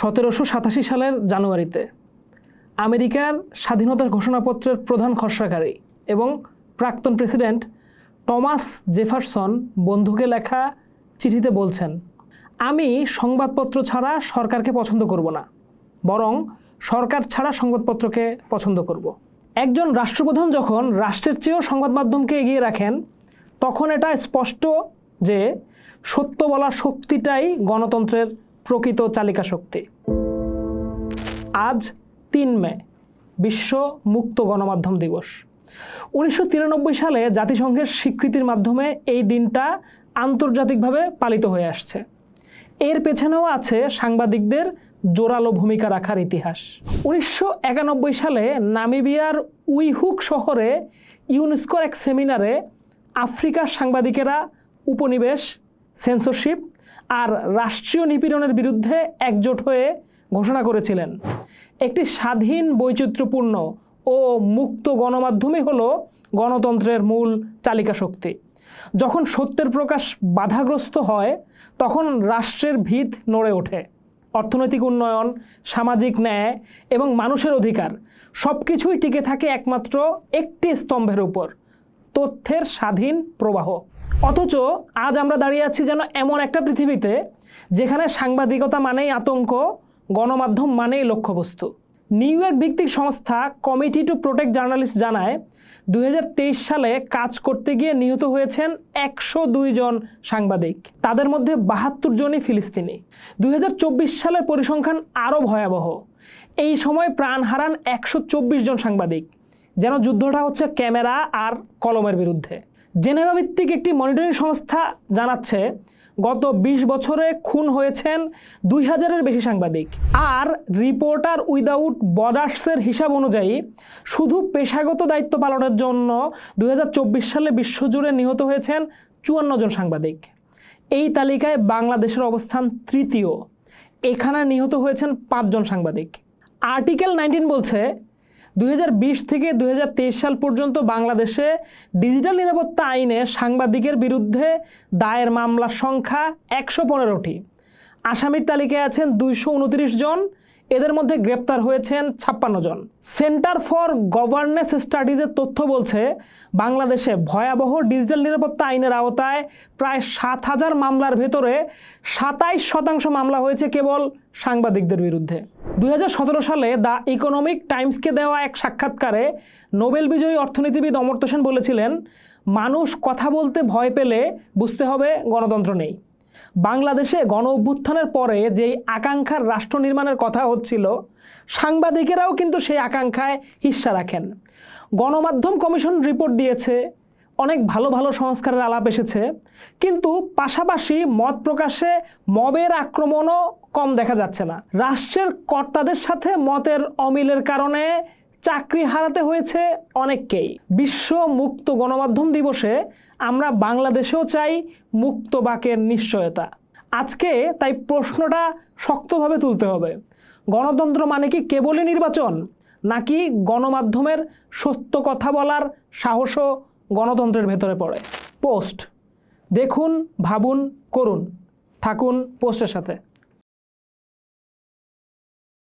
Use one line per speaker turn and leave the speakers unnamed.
সতেরোশো সাতাশি সালের জানুয়ারিতে আমেরিকার স্বাধীনতার ঘোষণাপত্রের প্রধান খসড়াকারী এবং প্রাক্তন প্রেসিডেন্ট টমাস জেফারসন বন্ধুকে লেখা চিঠিতে বলছেন, আমি সংবাদপত্র ছাড়া সরকারকে পছন্দ করব না, বরং সরকার ছাড়া সংবাদপত্রকে পছন্দ করব। একজন রাষ্ট্রপ্রধান যখন রাষ্ট্রের চেয়েও সংবাদ মাধ্যমকে এগিয়ে রাখেন, তখন এটা স্পষ্ট যে সত্য বলার শক্তিটাই গণতন্ত্রের প্রকৃত চালিকা শক্তি। আজ তিন মে, বিশ্ব মুক্ত গণমাধ্যম দিবস। উনিশশো তিরানব্বই সালে জাতিসংঘের স্বীকৃতির মাধ্যমে এই দিনটা আন্তর্জাতিকভাবে পালিত হয়ে আসছে। এর পেছনেও আছে সাংবাদিকদের জোরালো ভূমিকা রাখার ইতিহাস। উনিশশো একানব্বই সালে নামিবিয়ার উইহুক শহরে ইউনেস্কোর এক সেমিনারে আফ্রিকার সাংবাদিকেরা উপনিবেশ সেন্সরশিপ আর রাষ্ট্রীয় নিপীড়নের বিরুদ্ধে একজোট হয়ে ঘোষণা করেছিলেন। একটি স্বাধীন বৈচিত্র্যপূর্ণ ও মুক্ত গণমাধ্যমই হলো গণতন্ত্রের মূল চালিকা শক্তি। যখন সত্যের প্রকাশ বাধাগ্রস্ত হয়, তখন রাষ্ট্রের ভিত নড়ে ওঠে। অর্থনৈতিক উন্নয়ন, সামাজিক ন্যায় এবং মানুষের অধিকার সব কিছুই টিকে থাকে একমাত্র একটি স্তম্ভের উপর, তথ্যের স্বাধীন প্রবাহ। অথচ আজ আমরা দাঁড়িয়ে আছি যেন এমন একটা পৃথিবীতে যেখানে সাংবাদিকতা মানেই আতঙ্ক, গণমাধ্যম মানেই লক্ষ্যবস্তু। নিউ ইয়র্ক ভিত্তিক সংস্থা কমিটি টু প্রোটেক্ট জার্নালিস্ট জানায়, দুই হাজার তেইশ সালে কাজ করতে গিয়ে নিহত হয়েছেন একশো জন সাংবাদিক। তাদের মধ্যে বাহাত্তর জনই ফিলিস্তিনি। দুই হাজার চব্বিশ সালের পরিসংখ্যান আরও ভয়াবহ। এই সময় প্রাণ হারান একশো চব্বিশ জন সাংবাদিক। যেন যুদ্ধটা হচ্ছে ক্যামেরা আর কলমের বিরুদ্ধে। জেনেভা ভিত্তিক একটি মনিটরিং সংস্থা জানাচ্ছে, গত ২০ বছরে খুন হয়েছেন দুই হাজারের বেশি সাংবাদিক। আর রিপোর্টার উইদাউট বর্ডার্সের হিসাব অনুযায়ী, শুধু পেশাগত দায়িত্ব পালনের জন্য দু হাজার চব্বিশ সালে বিশ্বজুড়ে নিহত হয়েছেন চুয়ান্ন জন সাংবাদিক। এই তালিকায় বাংলাদেশের অবস্থান তৃতীয়। এখানে নিহত হয়েছেন পাঁচজন সাংবাদিক। আর্টিকেল নাইনটিন বলছে দুই হাজার বিশ থেকে দুই হাজার তেইশ সাল পর্যন্ত বাংলাদেশে ডিজিটাল নিরাপত্তা আইনে সাংবাদিকের বিরুদ্ধে দায়ের মামলার সংখ্যা একশো পনেরোটি। আসামির তালিকায় আছেন দুইশো উনত্রিশ জন। এদের মধ্যে গ্রেপ্তার হয়েছেন ছাপ্পান্ন জন। সেন্টার ফর গভর্নেন্স স্টাডিজের তথ্য বলছে, বাংলাদেশে ভয়াবহ ডিজিটাল নিরাপত্তা আইনের আওতায় প্রায় সাত হাজার মামলার ভেতরে সাতাইশ শতাংশ মামলা হয়েছে কেবল সাংবাদিকদের বিরুদ্ধে। দু হাজার সতেরো সালে দ্য ইকোনমিক টাইমসকে দেওয়া এক সাক্ষাৎকারে নোবেল বিজয়ী অর্থনীতিবিদ অমর্ত্য সেন বলেছিলেন, মানুষ কথা বলতে ভয় পেলে বুঝতে হবে গণতন্ত্র নেই। বাংলাদেশে গণ অভ্যুত্থানের পরে যেই আকাঙ্ক্ষার রাষ্ট্র নির্মাণের কথা হচ্ছিল, সাংবাদিকেরাও কিন্তু সেই আকাঙ্ক্ষায় হিস্সা রাখেন। গণমাধ্যম কমিশন রিপোর্ট দিয়েছে অনেক ভালো ভালো সংস্কারের আলাপ এসেছে, কিন্তু পাশাপাশি মত প্রকাশে মবের আক্রমণও কম দেখা যাচ্ছে না। রাষ্ট্রের কর্তাদের সাথে মতের অমিলের কারণে চাকরি হারাতে হয়েছে অনেককেই। বিশ্ব মুক্ত গণমাধ্যম দিবসে আমরা বাংলাদেশেও চাই মুক্ত বাকের নিশ্চয়তা। আজকে তাই প্রশ্নটা শক্তভাবে তুলতে হবে। গণতন্ত্র মানে কি কেবলই নির্বাচন, নাকি গণমাধ্যমের সত্য কথা বলার সাহসও গণতন্ত্রের ভেতরে পড়ে। পোস্ট। দেখুন ভাবুন করুন। থাকুন পোস্টের সাথে।